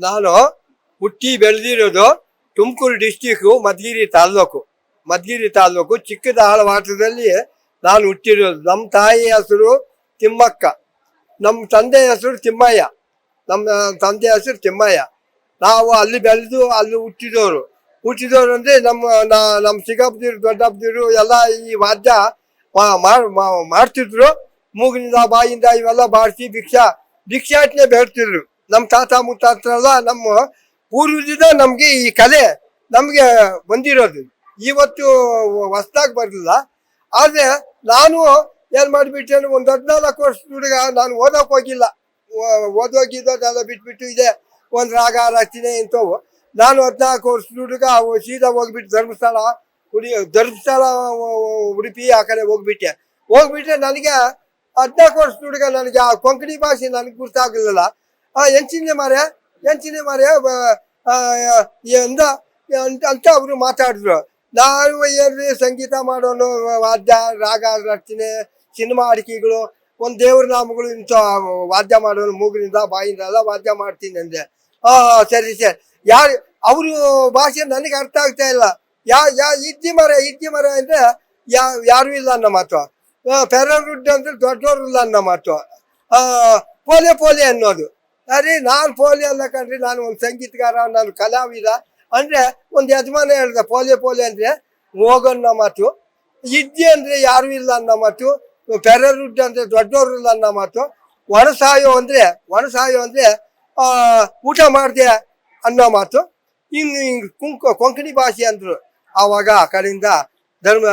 ನಾನು ಹುಟ್ಟಿ ಬೆಳೆದಿರೋದು ತುಮಕೂರು ಡಿಸ್ಟಿಕ್ ಮಧುಗಿರಿ ತಾಲ್ಲೂಕು. ಮಧುಗಿರಿ ತಾಲ್ಲೂಕು ಚಿಕ್ಕದಾಳವಾಟದಲ್ಲಿ ನಾನು ಹುಟ್ಟಿರೋದು. ನಮ್ಮ ತಾಯಿ ಹೆಸರು ತಿಮ್ಮಕ್ಕ. ನಮ್ಮ ತಂದೆ ಹೆಸರು ತಿಮ್ಮಯ್ಯ. ನಮ್ಮ ತಂದೆ ಹೆಸರು ತಿಮ್ಮಯ್ಯ. ನಾವು ಅಲ್ಲಿ ಬೆಳೆದು ಅಲ್ಲಿ ಹುಟ್ಟಿದವರು. ಹುಟ್ಟಿದವರು ಅಂದರೆ ನಮ್ಮ ನಮ್ಮ ಚಿಕ್ಕಪ್ಪದಿರು, ದೊಡ್ಡಪ್ಪದಿರು ಎಲ್ಲ ಈ ವಾದ್ಯ ಮಾಡ್ತಿದ್ರು. ಮೂಗಿನಿಂದ ಬಾಯಿಂದ ಇವೆಲ್ಲ ಬಾಡಿಸಿ ಭಿಕ್ಷಾ, ಭಿಕ್ಷಾಟನೆ ಬೇಡ್ತಿದ್ರು. ನಮ್ಮ ತಾತ ಮುತ್ತಾತರೆಲ್ಲ ನಮ್ಮ ಪೂರ್ವದಿಂದ ನಮಗೆ ಈ ಕಲೆ ನಮಗೆ ಬಂದಿರೋದು. ಇವತ್ತು ಹೊಸ್ದಾಗಿ ಬರಲಿಲ್ಲ. ಆದರೆ ನಾನು ಏನು ಮಾಡಿಬಿಟ್ಟೆ ಒಂದು ಹದಿನಾಲ್ಕು ವರ್ಷದ ಹುಡುಗ ನಾನು ಓದೋಕೆ ಹೋಗಿಲ್ಲ. ಓದೋಗಿದ್ದೆಲ್ಲ ಬಿಟ್ಬಿಟ್ಟು ಇದೆ. ಒಂದು ರಾಗ ರಚನೆ ಇಂಥವು. ನಾನು ಹದಿನಾಲ್ಕು ವರ್ಷದ ಹುಡುಗ ಸೀದಾ ಹೋಗ್ಬಿಟ್ಟು ಧರ್ಮಸ್ಥಳ ಉಡಿ ಧರ್ಮಸ್ಥಳ ಉಡುಪಿ ಆ ಕಡೆ ಹೋಗ್ಬಿಟ್ಟೆ. ಹೋಗ್ಬಿಟ್ರೆ ನನಗೆ ಹದಿನಾಲ್ಕು ವರ್ಷದ ಹುಡುಗ ನನಗೆ ಆ ಕೊಂಕಣಿ ಭಾಷೆ ನನಗೆ ಗುರ್ತಾಗಲಿಲ್ಲ. ಆ ಎಂಚಿನ ಮಾರೆ ಎಂಚಿನ ಮಾರೆ ಎಂದ ಅಂತ ಅವರು ಮಾತಾಡಿದ್ರು. ನಾನು ಏನ್ರಿ ಸಂಗೀತ ಮಾಡೋನು ವಾದ್ಯ, ರಾಗ ರಚನೆ ಸಿನಿಮಾ ಅಡಿಕೆಗಳು, ಒಂದು ದೇವ್ರ ನಾಮಗಳು ಇಂಥ ವಾದ್ಯ ಮಾಡೋನು ಮೂಗಿನಿಂದ ಬಾಯಿಂದ ಎಲ್ಲ ವಾದ್ಯ ಮಾಡ್ತೀನಿ ಅಂದೆ. ಹಾ ಸರಿ ಸರಿ. ಯಾರು, ಅವರು ಭಾಷೆ ನನಗೆ ಅರ್ಥ ಆಗ್ತಾ ಇಲ್ಲ. ಯಾ ಯಾ ಇದ್ದಿ ಮರ ಇದ್ದಿ ಮರ ಅಂದ್ರೆ ಯಾ, ಯಾರು ಇಲ್ಲ ಅನ್ನೋ ಮಾತು. ಪೆರರುಡ್ ಅಂದ್ರೆ ದೊಡ್ಡವರು ಇಲ್ಲ ಅನ್ನೋ ಮಾತು. ಪೋಲೆ ಪೋಲೆ ಅನ್ನೋದು. ಅರೆ, ನಾನು ಪೋಲಿಯೋ ಅಲ್ಲ ಕಣ್ರಿ, ನಾನು ಒಂದು ಸಂಗೀತಗಾರ, ನಾನು ಕಲಾವಿದ. ಅಂದ್ರೆ ಒಂದು ಯಜಮಾನ ಹೇಳ್ದ ಪೋಲಿಯೋ ಪೋಲಿಯೋ ಅಂದ್ರೆ ಹೋಗೋನ್ನ ಮಾತು. ಇದ್ದೆ ಅಂದ್ರೆ ಯಾರು ಇಲ್ಲ ಅನ್ನೋ ಮಾತು. ಪೆರರುಡ್ ಅಂದರೆ ದೊಡ್ಡವರು ಇಲ್ಲ ಅನ್ನೋ ಮಾತು. ಒಣಸಾಯೋ ಅಂದ್ರೆ ಒಣಸಾಯೋ ಅಂದ್ರೆ ಊಟ ಮಾಡ್ದೆ ಅನ್ನೋ ಮಾತು. ಇನ್ನು ಹಿಂಗೆ ಕುಂಕ, ಕೊಂಕಣಿ ಭಾಷೆ ಅಂದ್ರು. ಆವಾಗ ಆ ಕಡೆಯಿಂದ ಧರ್ಮ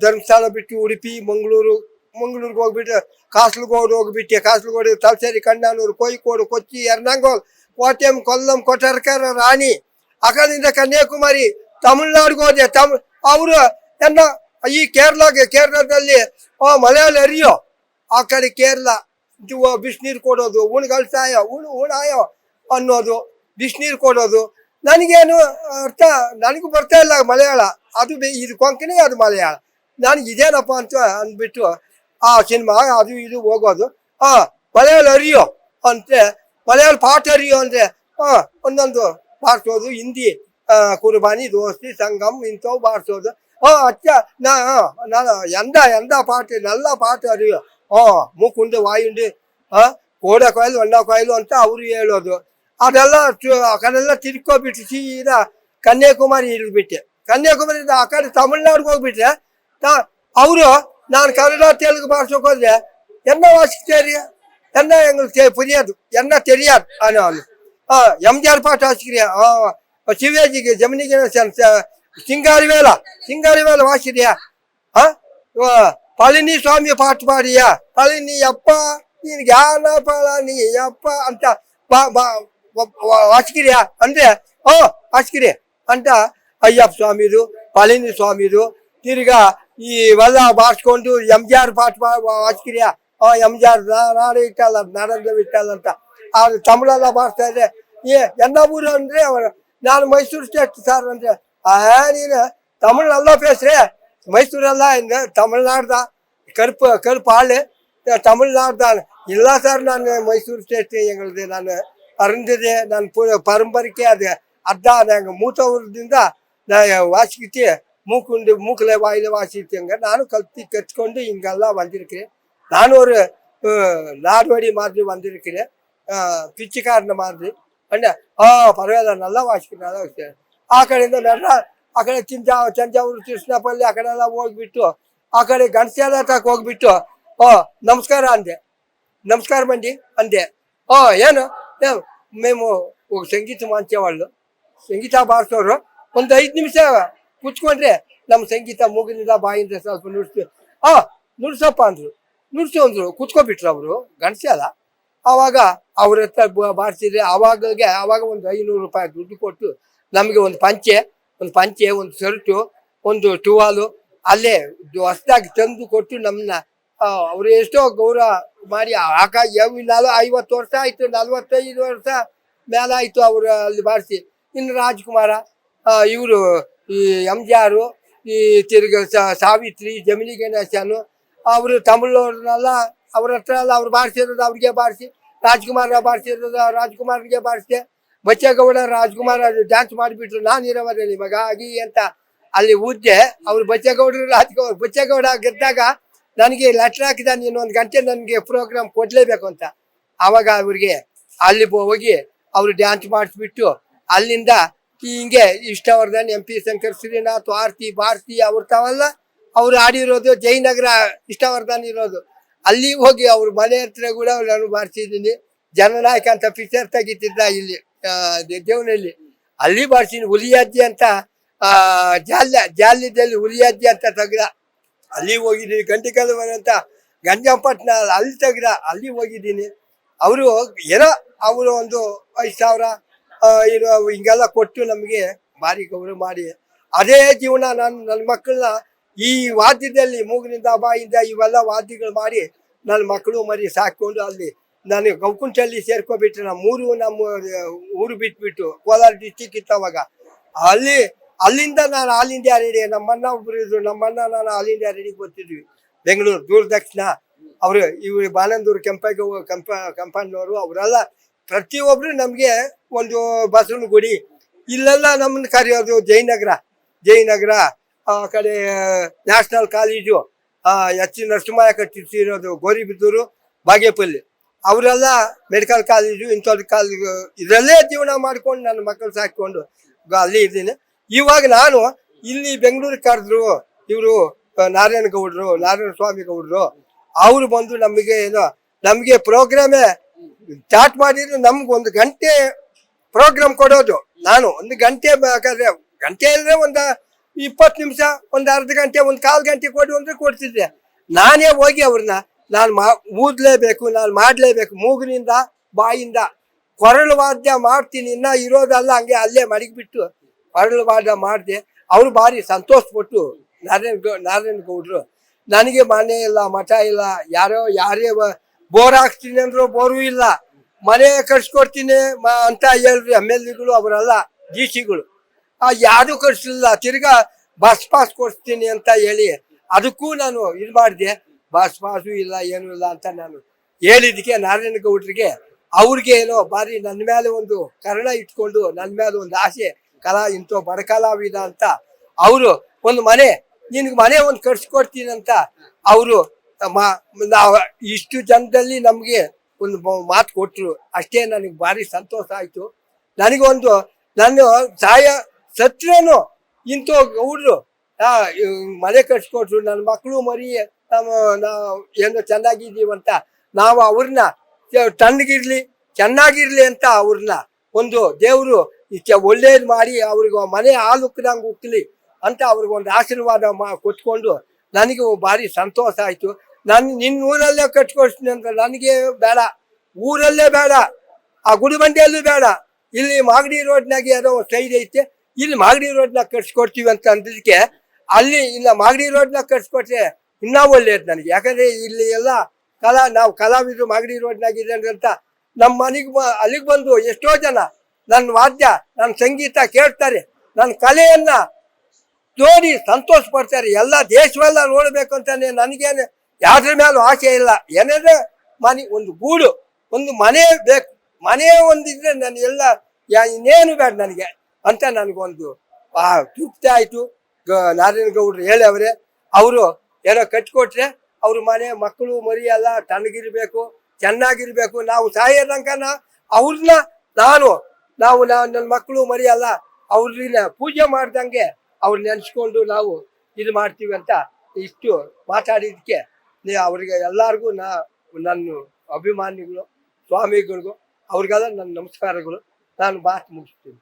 ಧರ್ಮಸ್ಥಳ ಬಿಟ್ಟು ಉಡುಪಿ, ಮಂಗಳೂರು ಮಂಗಳೂರಿಗೆ ಹೋಗ್ಬಿಟ್ಟು, ಕಾಸಲಗೋಡು ಹೋಗ್ಬಿಟ್ಟೆ, ಕಾಸಲಗೋಡು ತಲಸೇರಿ, ಕಣ್ಣಾನೂರು, ಕೋಯಿಕೋಡು, ಕೊಚ್ಚಿ ಎರ್ನಾಂಗೋಲ್ ಕೋಟೆಂ ಕೊಲ್ಲಂ ಕೊಟ್ಟರ್ಕರ ರಾಣಿ ಆ ಕಡೆಯಿಂದ ಕನ್ಯಾಕುಮಾರಿ, ತಮಿಳ್ನಾಡಿಗೆ ಹೋದೆ. ತಮಿಳ್ ಅವರು ಎನ್ನ ಈ ಕೇರಳಗೆ, ಕೇರಳದಲ್ಲಿ ಮಲಯಾಳ ಅರಿಯೋ, ಆ ಕಡೆ ಕೇರಳ ಬಿಸಿನೀರು ಕೊಡೋದು, ಉಣ್ಗಳ್ಸಾಯೋ, ಉಣ್, ಉಣಾಯೋ ಅನ್ನೋದು, ಬಿಸಿನೀರು ಕೊಡೋದು. ನನಗೇನು ಅರ್ಥ, ನನಗೂ ಬರ್ತಾ ಇಲ್ಲ ಮಲಯಾಳ. ಅದು ಇದು ಕೊಂಕಣಿ ಅದು ಮಲಯಾಳ. ನನಗೆ ಇದೇನಪ್ಪ ಅಂತ ಅಂದ್ಬಿಟ್ಟು ಆ ಸಿನಿಮಾ ಅದು ಇದು ಹೋಗೋದು ಆ ಮಲಯಾಳ ಅರಿಯೋ ಅಂತೆ ಮಲಯಾಳ ಪಾಠ ಅರಿಯೋ ಅಂದ್ರೆ ಆ ಒಂದೊಂದು ಬಾರಿಸೋದು ಹಿಂದಿ ಆ, ಕುರ್ಬಾನಿ ದೋಸ್ತಿ ಸಂಗಮ್ ಇಂಥವು ಬಾರಿಸೋದು ಆ ಅಚ್ಚ ನಾ ಆ, ನಾನು ಎಂದ ಎಂದ ಪಾಠ ನಲ್ಲ ಪಾಠ ಅರಿಯೋ ಆ ಮೂಕುಂಡು ವಾಯುಂಡು ಆ ಕೋಡ ಕಾಯಿಲು ಒಣ್ಣ ಕಾಯಿಲು ಅಂತ ಅವರು ಹೇಳೋದು ಅದೆಲ್ಲ ಚು- ಆ ಕಡೆಲ್ಲ ತಿರ್ಕೋಬಿಟ್ಟು ಸೀದಾ ಕನ್ಯಾಕುಮಾರಿ ಇಳಿದ್ಬಿಟ್ಟೆ ಕನ್ಯಾಕುಮಾರಿಯಿಂದ ಆ ಕಡೆ ತಮಿಳ್ನಾಡಿಗೆ ಹೋಗ್ಬಿಟ್ರೆ ಅವರು ನಾನು ಕನ್ನಡ ತೆಲುಗು ಭಾಷೆಗೋದ್ರೆ ಎನ್ನ ಭಾಷೆ ತೆರಿಯ ಎನ್ನ ಎಂಗ್ಳಿಗೆ ಪುರಿಯೋದು ಎನ್ನ ತೆರಿಯಾದು ಅನ್ನೋ ಅವನು ಹಾ ಎಮ್ ಜಿ ಆರ್ ಪಾಠ ಹಚ್ಚಿರಿ ಹಾ ಶಿವಾಜಿಗೆ ಜಮನಿಗೆ ಸಿಂಗಾರಿ ವೇಲ ಸಿಂಗಾರಿ ವೇಲ ವಾಸಿದೆಯಾ ಹಾ ಪಳನಿ ಸ್ವಾಮಿ ಪಾಠ ಮಾಡಿಯ ಪಳನಿ ಅಪ್ಪ ನೀನು ಯಾನ ಪಳನಿ ಅಪ್ಪ ಅಂತ ವಾಸಿಗಿರಿಯಾ ಅಂದ್ರೆ ಓ ವಾಸಿಗಿರಿ ಅಂತ ಅಯ್ಯಪ್ಪ ಸ್ವಾಮಿದು ಪಳನಿ ಸ್ವಾಮಿದು ತಿರ್ಗಾ ಈ ಇವೆಲ್ಲ ಬಾರಿಸ್ಕೊಂಡು ಎಂಜಿಆರ್ ಪಾಠ ವಾಜಕೀಯ ಅವ ಎಂಜಿಆರ್ ನಾಡು ಇಟ್ಟಲ್ಲ ನಾಡಂದ ಇಟ್ಟಲ್ಲ ಅಂತ. ಆದ್ರೆ ತಮಿಳೆಲ್ಲ ಬಾರಿಸ್ತಾ ಇದ್ರೆ ಏ ಎಲ್ಲ ಊರು ಅಂದ್ರೆ ನಾನು ಮೈಸೂರು ಸ್ಟೇಟ್ ಸಾರ್ ಅಂದ್ರೆ ಆ ನೀನು தமிழ்லாம் பேசுகிற மைசூரெல்லாம் இந்த தமிழ்நாடு தான் கருப்பு கருப்பு ஆளு தமிழ்நாடு தான் இல்லை சார் நான் மைசூர் ஸ்டேட்டு எங்களது நான் அறிஞ்சது நான் பரம்பரைக்கே அது அதான் நாங்கள் மூத்த ஊர்லேருந்து நான் வாசிக்கிட்டு ಮೂಕುಂಡು ಮೂಕಲೆ ವಾಯಿಲೆ ವಾಸಿ ನಾನು ಕಲ್ತಿ ಕಚ್ಕೊಂಡು ಹಿಂಗೆಲ್ಲ ಬಂದಿರ್ಕಿರಿ. ನಾನು ಒಂದು ಲಾಡ್ವಾಡಿ ಮಾದರಿ ಬಂದಿರ್ಕಿರಿ. ಪಿಚ್ಚಿಕಾರನ ಮಾದರಿ. ಅಂಡ ಹಾ ಪರವಾಗಿಲ್ಲ, ನಲ್ಲ ವಾಸಿ ನಲ್ಲ ಆ ಕಡೆಯಿಂದ ನಲ್ಲ ಆ ಕಡೆ ಚಿಂಚ ಚಂಜಾವೂರು ತಿರ್ಸಿನಪಲ್ಲಿ ಆ ಕಡೆ ಎಲ್ಲ ಹೋಗ್ಬಿಟ್ಟು, ಆ ಕಡೆ ಗಣಸಿ ಅದಕ್ಕೆ ಹೋಗ್ಬಿಟ್ಟು, ಓ, ನಮಸ್ಕಾರ ಅಂದೆ. ನಮಸ್ಕಾರ ಬಂದಿ ಅಂದೆ. ಓ, ಏನು? ಮೇಮು ಸಂಗೀತ ಮಾಂಚೆ ಸಂಗೀತ ಬಾರಿಸೋರು. ಒಂದು ಐದು ನಿಮಿಷ ಕೂತ್ಕೊಂಡ್ರೆ ನಮ್ಮ ಸಂಗೀತ ಮೂಗಿನಿಂದ ಬಾಯಿಂದ ಸ್ವಲ್ಪ ನುಡಿಸ್ತೀವಿ. ಆ, ನುಡ್ಸಪ್ಪ ಅಂದ್ರು. ನುಡ್ಸು ಅಂದ್ರು. ಕುಚ್ಕೊಬಿಟ್ರು ಅವರು. ಗಣಸಾಲ ಆವಾಗ ಅವ್ರ ಹತ್ರ ಬಾರಿಸಿದ್ರೆ ಆವಾಗಗೆ, ಆವಾಗ ಒಂದು ಐನೂರು ರೂಪಾಯಿ ದುಡ್ಡು ಕೊಟ್ಟು ನಮಗೆ ಒಂದು ಪಂಚೆ ಒಂದು ಪಂಚೆ, ಒಂದು ಶರ್ಟು, ಒಂದು ಟುವಾಲು, ಅಲ್ಲೇ ಹೊಸದಾಗಿ ತಂದು ಕೊಟ್ಟು ನಮ್ಮನ್ನ ಅವ್ರು ಎಷ್ಟೋ ಗೌರವ ಮಾಡಿ ಆಕ ಯಾವ ನಲ ಐವತ್ತು ವರ್ಷ ಆಯಿತು, ನಲ್ವತ್ತೈದು ವರ್ಷ ಮೇಲಾಯಿತು ಅವರು ಅಲ್ಲಿ ಬಾರಿಸಿ. ಇನ್ನು ರಾಜ್ಕುಮಾರ ಇವರು ಈ ಎಂ ಜಿ ಆರು ಈ ತಿರ್ಗ ಸಾವಿತ್ರಿ, ಜಮಿನಿ ಗಣೇಶನು, ಅವರು ತಮಿಳವ್ರನ್ನೆಲ್ಲ ಅವ್ರ ಹತ್ರ ಎಲ್ಲ ಅವ್ರು ಬಾರಿಸಿರೋದು ಅವ್ರಿಗೆ ಬಾರಿಸಿ ರಾಜ್ಕುಮಾರ್ ಬಾರಿಸಿರೋದು ರಾಜ್ಕುಮಾರ್ಗೆ ಬಾರಿಸಿದೆ ಬಚ್ಚೇಗೌಡ ರಾಜ್ಕುಮಾರ್ ಡ್ಯಾನ್ಸ್ ಮಾಡಿಬಿಟ್ರು, ನಾನು ಇರೋವರಲ್ಲಿ ಮಗ ಆಗಿ ಅಂತ ಅಲ್ಲಿ ಊದ್ದೆ ಅವ್ರು ಬಚ್ಚೇಗೌಡರು ರಾಜ್ಕುಮಾರ್, ಬಚ್ಚೇಗೌಡ ಗೆದ್ದಾಗ ನನಗೆ ಲೆಟ್ರ್ ಹಾಕಿದ, ನೀನು ಒಂದು ಗಂಟೆ ನನಗೆ ಪ್ರೋಗ್ರಾಮ್ ಕೊಡಲೇಬೇಕು ಅಂತ. ಆವಾಗ ಅವ್ರಿಗೆ ಅಲ್ಲಿ ಹೋಗಿ ಅವರು ಡ್ಯಾನ್ಸ್ ಮಾಡಿಸ್ಬಿಟ್ಟು ಅಲ್ಲಿಂದ ಹಿಂಗೆ ಇಷ್ಟವರ್ಧನ್, ಎಂ ಪಿ ಶಂಕರ್, ಶ್ರೀನಾಥ್, ಆರ್ತಿ, ಭಾರತಿ ಅವ್ರು ತಾವಲ್ಲ, ಅವ್ರು ಆಡಿರೋದು ಜಯನಗರ ಇಷ್ಟವರ್ಧನ್ ಇರೋದು. ಅಲ್ಲಿ ಹೋಗಿ ಅವ್ರ ಮನೆ ಹತ್ರ ಕೂಡ ನಾನು ಬಾರಿಸಿದ್ದೀನಿ ಜನನಾಯಕ ಅಂತ ಪಿಕ್ಚರ್ ತೆಗಿತಿದ್ದ ಇಲ್ಲಿ ದೇವನಲ್ಲಿ ಅಲ್ಲಿ ಬಾರಿಸಿದ್ದೀನಿ ಹುಲಿಯಾಜ್ಜಿ ಅಂತ ಜಾಲ್ಯ, ಜಾಲ್ಯದಲ್ಲಿ ಹುಲಿಯಾಜ್ಜಿ ಅಂತ ತೆಗ್ದ. ಅಲ್ಲಿ ಹೋಗಿದ್ದೀನಿ ಗಂಟಿಕಲ್ವನ ಅಂತ ಗಂಜಾಪಟ್ನ ಅಲ್ಲಿ ತೆಗ್ದ. ಅಲ್ಲಿ ಹೋಗಿದ್ದೀನಿ. ಅವರು ಏನೋ, ಅವರು ಒಂದು ಐದು ಸಾವಿರ ಹಿಂಗೆಲ್ಲ ಕೊಟ್ಟು ನಮಗೆ ಭಾರಿ ಗೌರವ ಮಾಡಿ. ಅದೇ ಜೀವನ ನಾನು ನನ್ನ ಮಕ್ಕಳನ್ನ ಈ ವಾದ್ಯದಲ್ಲಿ ಮೂಗಿನಿಂದ ಬಾಯಿಂದ ಇವೆಲ್ಲ ವಾದ್ಯಗಳು ಮಾಡಿ ನನ್ನ ಮಕ್ಕಳು ಮರಿ ಸಾಕೊಂಡು ಅಲ್ಲಿ ನಾನು ಗೌಕುಂಟಲ್ಲಿ ಸೇರ್ಕೊಬಿಟ್ರೆ ನಮ್ಮ ಊರು ನಮ್ಮ ಊರು ಬಿಟ್ಬಿಟ್ಟು ಕೋಲಾರ ಡಿಸ್ಟಿಕ್ ಇತ್ತವಾಗ. ಅಲ್ಲಿ, ಅಲ್ಲಿಂದ ನಾನು ಆಲ್ ಇಂಡಿಯಾ ರೆಡಿ ನಮ್ಮಣ್ಣ ಒಬ್ರು ಇದ್ರು. ನಮ್ಮಣ್ಣ ನಾನು ಆಲ್ ಇಂಡಿಯಾ ರೆಡಿಗೆ ಬರ್ತಿದ್ವಿ. ಬೆಂಗಳೂರು ದೂರದಕ್ಷಿಣ. ಅವರು ಇವರು ಬಾನಂದೂರು ಕೆಂಪೇಗೌ, ಕಂಪ ಕಂಪನವರು ಅವರೆಲ್ಲ ಪ್ರತಿಯೊಬ್ರು ನಮಗೆ ಒಂದು ಬಸವನ ಗುಡಿ ಇಲ್ಲೆಲ್ಲ ನಮ್ಮನ್ನ ಕರೆಯೋದು ಜಯನಗರ. ಜಯನಗರ, ಆ ಕಡೆ ನ್ಯಾಷನಲ್ ಕಾಲೇಜು ಎಚ್ ನರಸಿಂಹಯ್ಯ ಕಟ್ಟಿಸಿರೋದು ಗೋರಿಬಿದ್ದೂರು ಬಾಗೇಪಲ್ಲಿ. ಅವರೆಲ್ಲ ಮೆಡಿಕಲ್ ಕಾಲೇಜು ಇಂಥದ್ದು ಕಾಲೇಜು ಇದರಲ್ಲೇ ಜೀವನ ಮಾಡ್ಕೊಂಡು ನನ್ನ ಮಕ್ಕಳು ಸಾಕಿಕೊಂಡು ಅಲ್ಲಿ ಇದ್ದೀನಿ. ಇವಾಗ ನಾನು ಇಲ್ಲಿ ಬೆಂಗಳೂರಿಗೆ ಕರೆದ್ರು ಇವರು ನಾರಾಯಣ ಗೌಡ್ರು ನಾರಾಯಣ ಸ್ವಾಮಿ ಗೌಡ್ರು ಅವರು ಬಂದು ನಮಗೆ ಏನೋ, ನಮಗೆ ಪ್ರೋಗ್ರಾಮೇ ಸ್ಟಾರ್ಟ್ ಮಾಡಿದ್ರು ನಮ್ಗೆ ಒಂದು ಗಂಟೆ ಪ್ರೋಗ್ರಾಮ್ ಕೊಡೋದು. ನಾನು ಒಂದು ಗಂಟೆ ಬೇಕಾದ್ರೆ ಗಂಟೆ ಇಲ್ಲದೆ ಒಂದು ಇಪ್ಪತ್ತು ನಿಮಿಷ, ಒಂದು ಅರ್ಧ ಗಂಟೆ, ಒಂದು ಕಾಲು ಗಂಟೆ ಕೊಡು ಅಂದ್ರೆ ಕೊಡ್ತಿದ್ದೆ. ನಾನೇ ಹೋಗಿ ಅವ್ರನ್ನ, ನಾನು ಮಾ ಊದ್ಲೇಬೇಕು, ನಾನು ಮಾಡಲೇಬೇಕು, ಮೂಗಿನಿಂದ, ಬಾಯಿಂದ. ಕೊರಳು ವಾದ್ಯ ಮಾಡ್ತೀನಿ, ಇನ್ನ ಇರೋದಲ್ಲ, ಹಂಗೆ ಅಲ್ಲೇ ಮಡಗಿಬಿಟ್ಟು ಕೊರಳು ವಾದ್ಯ ಮಾಡಿದೆ. ಅವ್ರು ಭಾರಿ ಸಂತೋಷಪಟ್ಟು ನಾರಾಯಣ ಗೌ ನಾರಾಯಣ ಗೌಡ್ರು, ನನಗೆ ಮನೆ ಇಲ್ಲ, ಮಠ ಇಲ್ಲ, ಯಾರೋ ಯಾರೇ ಬೋರ್ ಹಾಕ್ತೀನಿ ಅಂದ್ರು ಬೋರು ಇಲ್ಲ. ಮನೆ ಕಟ್ಸ್ಕೊಡ್ತೀನಿ ಅಂತ ಹೇಳ್ರಿ ಎಂ ಎಲ್ ಎಗಳು, ಅವರೆಲ್ಲ ಡಿ ಸಿಗಳು ಯಾರು ಯಾವುದು ಕಟ್ಸಲಿಲ್ಲ. ತಿರ್ಗಾ ಬಸ್ ಪಾಸ್ ಕೊಡ್ತೀನಿ ಅಂತ ಹೇಳಿ ಅದಕ್ಕೂ ನಾನು ಇದು ಮಾಡಿದೆ. ಬಸ್ ಪಾಸು ಇಲ್ಲ, ಏನೂ ಇಲ್ಲ ಅಂತ ನಾನು ಹೇಳಿದಕ್ಕೆ ನಾರಾಯಣ ಗೌಡ್ರಿಗೆ ಅವ್ರಿಗೆ ಏನೋ ಬಾರಿ ನನ್ನ ಮೇಲೆ ಒಂದು ಕರ್ಣ ಇಟ್ಕೊಂಡು ನನ್ನ ಮೇಲೆ ಒಂದು ಆಸೆ, ಕಲಾ ಇಂಥ ಬಡ ಕಲಾವಿದ ಅಂತ. ಅವರು ಒಂದು ಮನೆ, ನಿನ್ಗೆ ಮನೆ ಒಂದು ಕಟ್ಸ್ಕೊಡ್ತೀನಿ ಅಂತ ಅವರು ನಾವು ಇಷ್ಟು ಜನದಲ್ಲಿ ನಮಗೆ ಒಂದು ಮಾತು ಕೊಟ್ಟರು ಅಷ್ಟೇ ನನಗೆ ಭಾರಿ ಸಂತೋಷ ಆಯಿತು. ನನಗೊಂದು ನಾನು ಸಾಯ ಸತ್ರೇನು ಇಂಥ ಗೌಡ್ರು ಮನೆ ಕಟ್ಸ್ಕೊಟ್ರು. ನನ್ನ ಮಕ್ಕಳು ಮರಿ, ನಮ್ಮ, ನಾವು ಏನೋ ಚೆನ್ನಾಗಿದ್ದೀವಂತ ನಾವು ಅವ್ರನ್ನ ತಣ್ಣಗಿರ್ಲಿ, ಚೆನ್ನಾಗಿರ್ಲಿ ಅಂತ ಅವ್ರನ್ನ ಒಂದು ದೇವರು ಒಳ್ಳೇದು ಮಾಡಿ ಅವ್ರಿಗೆ ಮನೆ ಹಾಲು ಉಕ್ಕಲಿ ಅಂತ ಅವ್ರಿಗೊಂದು ಆಶೀರ್ವಾದ ಮಾ, ಕೊಟ್ಕೊಂಡು ನನಗೆ ಭಾರಿ ಸಂತೋಷ ಆಯಿತು. ನಾನು ನಿನ್ನ ಊರಲ್ಲೇ ಕಟ್ಕೊಡ್ತೀನಿ ಅಂತ ನನಗೆ ಬೇಡ. ಊರಲ್ಲೇ ಬೇಡ. ಆ ಗುಡಿಬಂಡೆಯಲ್ಲೂ ಬೇಡ. ಇಲ್ಲಿ ಮಾಗಡಿ ರೋಡ್ನಾಗೆ ಏನೋ ಸೈಡ್ ಐತೆ. ಇಲ್ಲಿ ಮಾಗಡಿ ರೋಡ್ನಾಗ ಕಟ್ಸ್ಕೊಡ್ತೀವಿ ಅಂತ ಅಂದಿದ್ದಕ್ಕೆ ಅಲ್ಲಿ ಇಲ್ಲ ಮಾಗಡಿ ರೋಡ್ನಾಗ ಕಟ್ಸ್ಕೊಟ್ರೆ ಇನ್ನೂ ಒಳ್ಳೆಯದು ನನಗೆ. ಯಾಕಂದರೆ ಇಲ್ಲಿ ಎಲ್ಲ ಕಲಾ, ನಾವು ಕಲಾವಿದರು ಮಾಗಡಿ ರೋಡ್ನಾಗ ಇದೆ ಅಂತ ನಮ್ಮ ಮನೆಗೆ ಬ ಅಲ್ಲಿಗೆ ಬಂದು ಎಷ್ಟೋ ಜನ ನನ್ನ ವಾದ್ಯ ನನ್ನ ಸಂಗೀತ ಕೇಳ್ತಾರೆ. ನನ್ನ ಕಲೆಯನ್ನು ನೋಡಿ ಸಂತೋಷ ಪಡ್ತಾರೆ. ಎಲ್ಲ ದೇಶವೆಲ್ಲ ನೋಡಬೇಕು ಅಂತಾನೆ ನನಗೇನು ಯಾವ್ದ್ರ ಮೇಲೂ ಆಸೆ ಇಲ್ಲ. ಏನಾದ್ರೆ ಮನೆ, ಒಂದು ಗೂಡು, ಒಂದು ಮನೆ ಬೇಕು. ಮನೆ ಒಂದಿದ್ರೆ ನಾನು ಎಲ್ಲ ಇನ್ನೇನು ಬೇಡ ನನಗೆ ಅಂತ ನನಗೊಂದು, ಆ, ತೃಪ್ತಿ ಆಯಿತು. ನಾರಾಯಣ ಗೌಡ್ರು ಹೇಳವ್ರೆ, ಅವರು ಏನೋ ಕಟ್ಕೊಟ್ರೆ ಅವ್ರ ಮನೆ ಮಕ್ಕಳು ಮರಿ ಎಲ್ಲ ತಣ್ಣಗಿರ್ಬೇಕು, ಚೆನ್ನಾಗಿರ್ಬೇಕು. ನಾವು ಸಾಯೋ ಅವ್ರನ್ನ ನಾನು, ನಾವು ನನ್ನ ಮಕ್ಕಳು ಮರಿ ಎಲ್ಲ ಅವ್ರನ್ನ ಪೂಜೆ ಮಾಡ್ದಂಗೆ ಅವ್ರು ನೆನೆಸ್ಕೊಂಡು ನಾವು ಇದು ಮಾಡ್ತೀವಿ ಅಂತ ಇಷ್ಟು ಮಾತಾಡಿದ್ದಕ್ಕೆ ನೀವು ಅವ್ರಿಗೆ ಎಲ್ಲರಿಗೂ ನಾ ನನ್ನ ಅಭಿಮಾನಿಗಳು ಸ್ವಾಮಿಗಳಿಗೂ ಅವ್ರಿಗೆಲ್ಲ ನನ್ನ ನಮಸ್ಕಾರಗಳು. ನಾನು ಮಾತು ಮುಗಿಸ್ತೀನಿ.